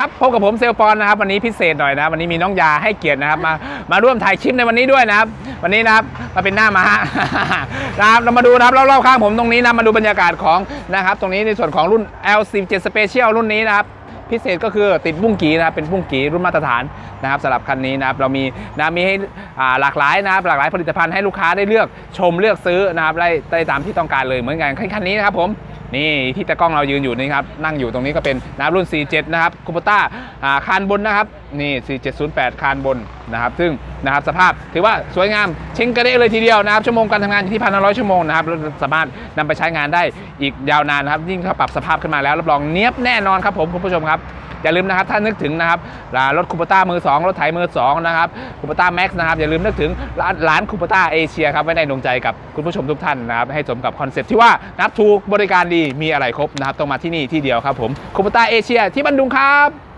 ครับพบกับผมเซลปอนนะครับวันนี้พิเศษหน่อยนะวันนี้มีน้องยาให้เกียรตินะครับมามาร่วมถ่ายคลิปในวันนี้ด้วยนะครับ วันนี้นะครับมาเป็นหน้ามานะครับเรามาดูนะครับรอบๆข้างผมตรงนี้นะมาดูบรรยากาศของนะครับ ตรงนี้ในส่วนของรุ่น L17 Special รุ่นนี้นะครับพิเศษก็คือติดบุ้งกีนะครับเป็นบุ้งกีรุ่นมาตรฐานนะครับสำหรับคันนี้นะครับเรามีนะมีให้หลากหลายนะครับหลากหลายผลิตภัณฑ์ให้ลูกค้าได้เลือกชมเลือกซื้อนะครับได้ได้ตามที่ต้องการเลยเหมือนกันคันนี้นะครับผม นี่ที่ตะกล้องเรายืนอยู่นี่ครับนั่งอยู่ตรงนี้ก็เป็นนะครับรุ่น47นะครับคูปต้าคานบนนะครับนี่ 4708 คานบนนะครับซึ่งนะครับสภาพถือว่าสวยงามเช้งกระเด้เลยทีเดียวนะครับชั่วโมงการทำงานอยู่ที่พันห้าร้อยชั่วโมงนะครับสามารถนำไปใช้งานได้อีกยาวนานนะครับยิ่งถ้าปรับสภาพขึ้นมาแล้วรับรองเนี้ยบแน่นอนครับผมคุณผู้ชมครับอย่าลืมนะครับถ้านึกถึงนะครับรถคูปต้ามือ 2 รถไถมือ2นะครับคูปต้าแม็กซ์นะครับอย่าลืมนึกถึงร้านคูปต้าเอเชียครับไว้ในดวงใจกับคุณผู้ชมทุกท่านนะครับให้สมกับคอนเซ็ปต์ที่ว่านับถูกบริการดีมีอะไรครบนะครับต้องมาที่นี่ที่เดียวครับผมคุปต้าเอเชียที่บันดุงครับ